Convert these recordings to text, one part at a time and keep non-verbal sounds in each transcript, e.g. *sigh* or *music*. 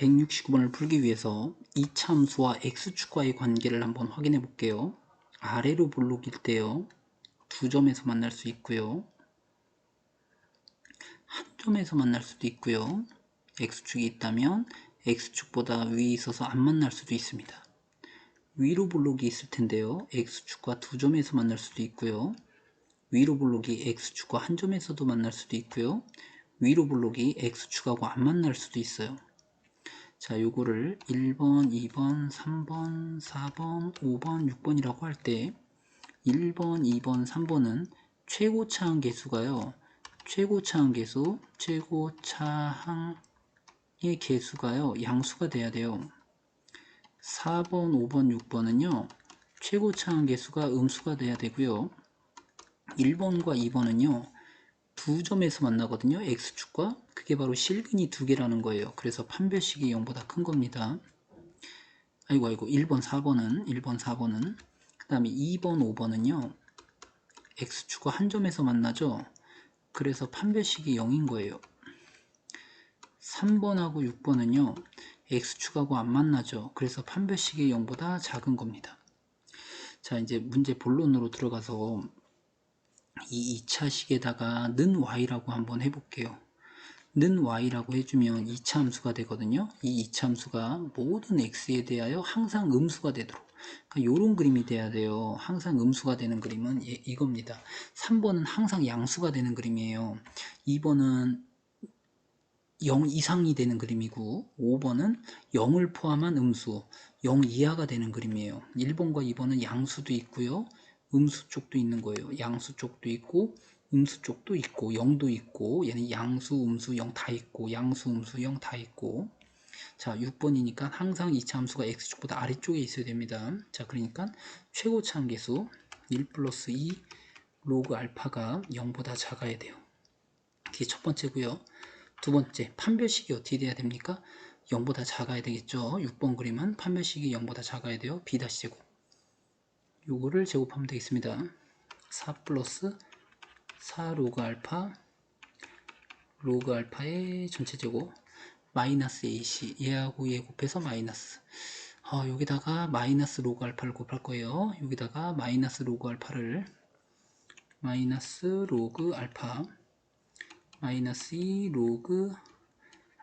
169번을 풀기 위해서 이차 함수와 x축과의 관계를 한번 확인해 볼게요. 아래로 볼록일 때요. 두 점에서 만날 수 있고요. 한 점에서 만날 수도 있고요. x축이 있다면 x축보다 위에 있어서 안 만날 수도 있습니다. 위로 볼록이 있을 텐데요. x축과 두 점에서 만날 수도 있고요. 위로 볼록이 x축과 한 점에서도 만날 수도 있고요. 위로 볼록이 x축하고 안 만날 수도 있어요. 자, 요거를 1번, 2번, 3번, 4번, 5번, 6번이라고 할 때 1번, 2번, 3번은 최고 차항 계수가요. 최고 차항 계수, 최고 차항의 계수가요. 양수가 돼야 돼요. 4번, 5번, 6번은요. 최고 차항 계수가 음수가 돼야 되고요. 1번과 2번은요. 두 점에서 만나거든요. X축과 그게 바로 실근이 두 개라는 거예요. 그래서 판별식이 0보다 큰 겁니다. 아이고 아이고 1번 4번은 1번 4번은 그 다음에 2번 5번은요. X축과 한 점에서 만나죠. 그래서 판별식이 0인 거예요. 3번하고 6번은요. X축하고 안 만나죠. 그래서 판별식이 0보다 작은 겁니다. 자 이제 문제 본론으로 들어가서 이 2차식에다가 는 y라고 한번 해볼게요. 는 y라고 해주면 2차 함수가 되거든요. 이 2차 함수가 모든 x에 대하여 항상 음수가 되도록 그러니까 이런 그림이 돼야 돼요. 항상 음수가 되는 그림은 예, 이겁니다. 3번은 항상 양수가 되는 그림이에요. 2번은 0 이상이 되는 그림이고 5번은 0을 포함한 음수 0 이하가 되는 그림이에요. 1번과 2번은 양수도 있고요. 음수 쪽도 있는 거예요. 양수 쪽도 있고 음수 쪽도 있고 0도 있고 얘는 양수, 음수, 0 다 있고 양수, 음수, 0 다 있고 자 6번이니까 항상 이차 함수가 x축보다 아래쪽에 있어야 됩니다. 자 그러니까 최고차 함계수 1 플러스 2 로그 알파가 0보다 작아야 돼요. 이게 첫 번째고요. 두 번째 판별식이 어떻게 돼야 됩니까? 0보다 작아야 되겠죠. 6번 그림은 판별식이 0보다 작아야 돼요. b 제곱 요거를 제곱하면 되겠습니다. 4 플러스 4 로그 알파 로그 알파의 전체 제곱 마이너스 AC 얘하고 얘 곱해서 마이너스 어, 여기다가 마이너스 로그 알파를 곱할 거예요. 여기다가 마이너스 로그 알파를 마이너스 로그 알파 마이너스 2 로그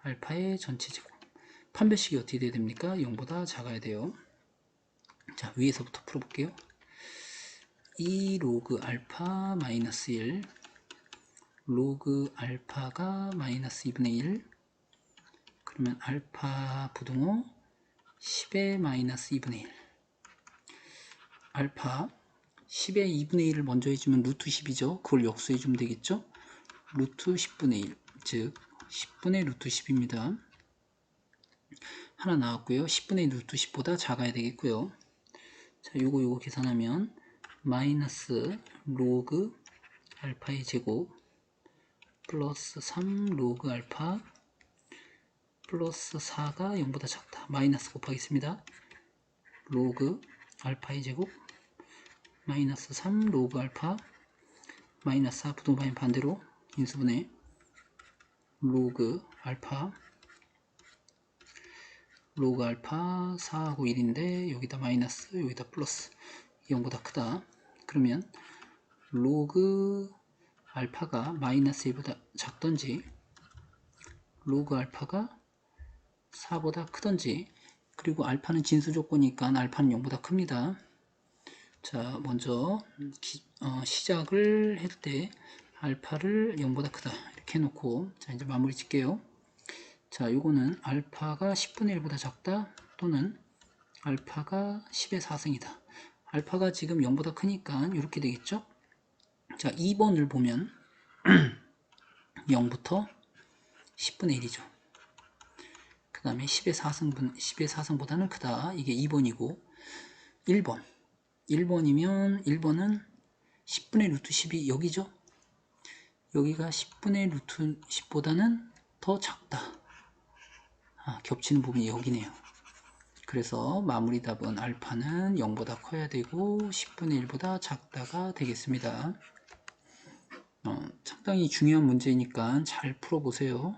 알파의 전체 제곱 판별식이 어떻게 돼야 됩니까? 0보다 작아야 돼요. 자 위에서부터 풀어볼게요. 2 로그 알파 마이너스 1 로그 알파가 마이너스 2분의 1 그러면 알파 부등호 10의 마이너스 2분의 1 알파 10의 2분의 1을 먼저 해주면 루트 10이죠. 그걸 역수해주면 되겠죠? 루트 10분의 1 즉 10분의 루트 10입니다. 하나 나왔고요. 10분의 루트 10보다 작아야 되겠고요 자 요거 요거 계산하면 마이너스 로그 알파의 제곱 플러스 3 로그 알파 플러스 4가 0보다 작다. 마이너스 곱하겠습니다. 로그 알파의 제곱 마이너스 3 로그 알파 마이너스 4 부동반의 반대로 인수분해 로그 알파 로그 알파 4하고 1인데 여기다 마이너스 여기다 플러스 0보다 크다. 그러면 로그 알파가 마이너스 1보다 작던지 로그 알파가 4보다 크던지 그리고 알파는 진수 조건이니까 알파는 0보다 큽니다. 자 먼저 기, 어, 시작을 할 때 알파를 0보다 크다 이렇게 해놓고 자 이제 마무리 짓게요. 자 요거는 알파가 10분의 1보다 작다 또는 알파가 10의 4승이다. 알파가 지금 0보다 크니까 이렇게 되겠죠? 자, 2번을 보면 *clears throat* 0부터 10분의 1이죠. 그 다음에 10의 4승분, 10의 4승보다는 크다. 이게 2번이고 1번. 1번이면 1번은 10분의 루트 10이 여기죠? 여기가 10분의 루트 10보다는 더 작다. 아, 겹치는 부분이 여기네요. 그래서 마무리 답은 알파는 0보다 커야 되고 10분의 1보다 작다가 되겠습니다. 어, 상당히 중요한 문제니까 잘 풀어보세요.